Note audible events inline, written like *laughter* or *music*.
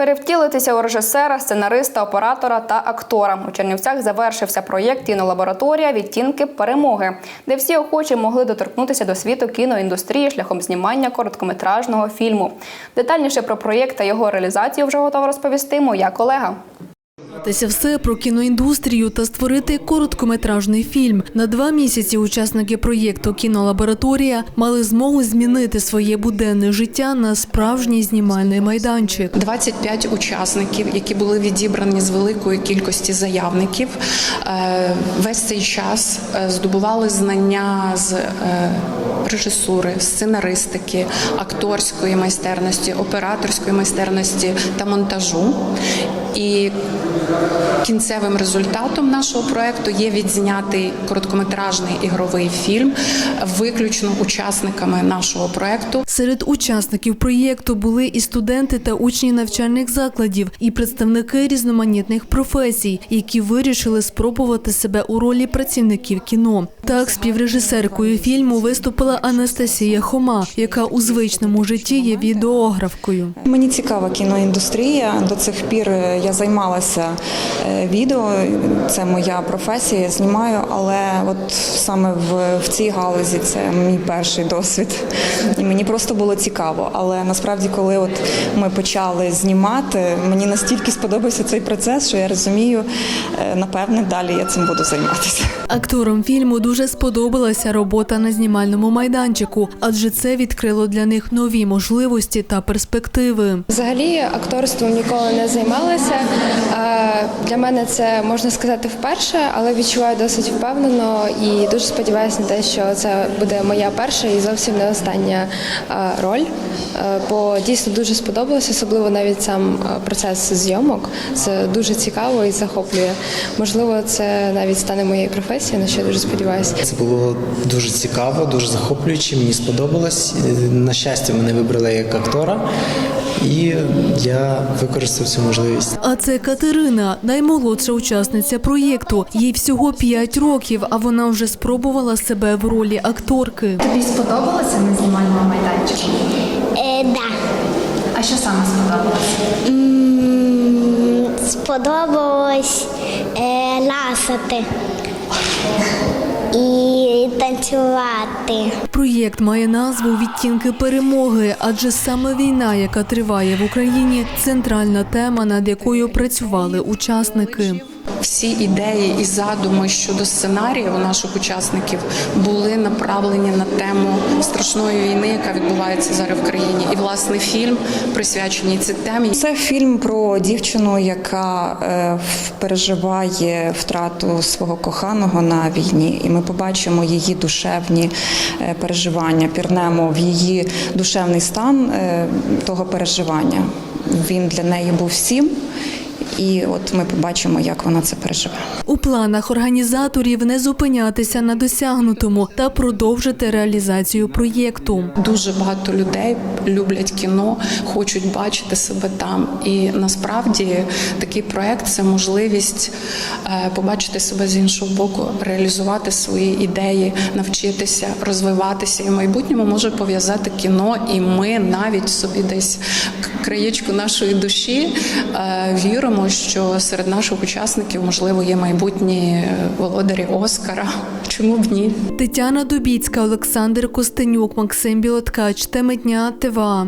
Перевтілитися у режисера, сценариста, оператора та актора. У Чернівцях завершився проєкт кінолабораторія Відтінки перемоги, де всі охочі могли доторкнутися до світу кіноіндустрії шляхом знімання короткометражного фільму. Детальніше про проєкт та його реалізацію вже готова розповісти моя колега. Дізнатися все про кіноіндустрію та створити короткометражний фільм. На два місяці учасники проєкту Кінолабораторія мали змогу змінити своє буденне життя на справжній знімальний майданчик. 25 учасників, які були відібрані з великої кількості заявників, е, весь цей час е, здобували знання з е, режисури, сценаристики, акторської майстерності, операторської майстерності та монтажу. І кінцевим результатом нашого проекту є відзнятий короткометражний ігровий фільм, виключно учасниками нашого проекту. Серед учасників проєкту були і студенти та учні навчальних закладів, і представники різноманітних професій, які вирішили спробувати себе у ролі працівників кіно. Так, співрежисеркою фільму виступила Анастасія Хома, яка у звичному житті є відеографкою. Мені цікава кіноіндустрія. До цих пір е, я займалася відео. Це моя професія, я знімаю, але от саме в, в цій галузі це мій перший досвід. І мені просто було цікаво. Але насправді, коли от ми почали знімати, мені настільки сподобався цей процес, що я розумію, е, напевне, далі я цим буду займатися. Акторам фільму дуже сподобалася робота на знімальному майданчику, адже це відкрило для них нові можливості та перспективи. Взагалі акторством ніколи не займалася. Е, Для мене це можна сказати вперше, але відчуваю досить впевнено і дуже сподіваюся на те, що це буде моя перша і зовсім не остання е, роль. Е, Бо дійсно дуже сподобалось, особливо навіть сам е, процес зйомок. Це дуже цікаво і захоплює. Можливо, це навіть стане моєю професією, на що я дуже сподіваюся. Це було дуже цікаво, дуже захоплююче. Мені сподобалось. На щастя, мене вибрали як актора, і я використав цю можливість. А це Катерина, наймолодша учасниця проєкту. Їй всього 5 років, а вона вже спробувала себе в ролі акторки. Тобі сподобалося на знімальному майданчику? Е, да. А що саме сподобалося? Сподобалось е, ласати танцювати. Проєкт має назву Відтінки перемоги, адже саме війна, яка триває в Україні, центральна тема, над якою працювали учасники. Всі ідеї і задуми щодо сценарію у наших учасників були направлені на тему страшної війни, яка відбувається зараз в країні. І власне фільм присвячений цій темі. Це фільм про дівчину, яка е, переживає втрату свого коханого на війні, і ми побачимо її душевні е, переживання, пірнемо в її душевний стан е, того переживання. Він для неї був всім. І от ми побачимо, як вона це переживе. У планах організаторів не зупинятися на досягнутому та продовжити реалізацію проєкту. Дуже багато людей люблять кіно, хочуть бачити себе там. І насправді такий проект це можливість е, побачити себе з іншого боку, реалізувати свої ідеї, навчитися, розвиватися. І в майбутньому може пов'язати кіно, і ми навіть собі десь краєчку нашої душі е, віримо, що серед наших учасників можливо є майбутні е, володарі Оскара. *laughs* Чому б ні? Тетяна Дубіцька, Олександр Костенюк, Максим Білоткач. Теми дня ТВА.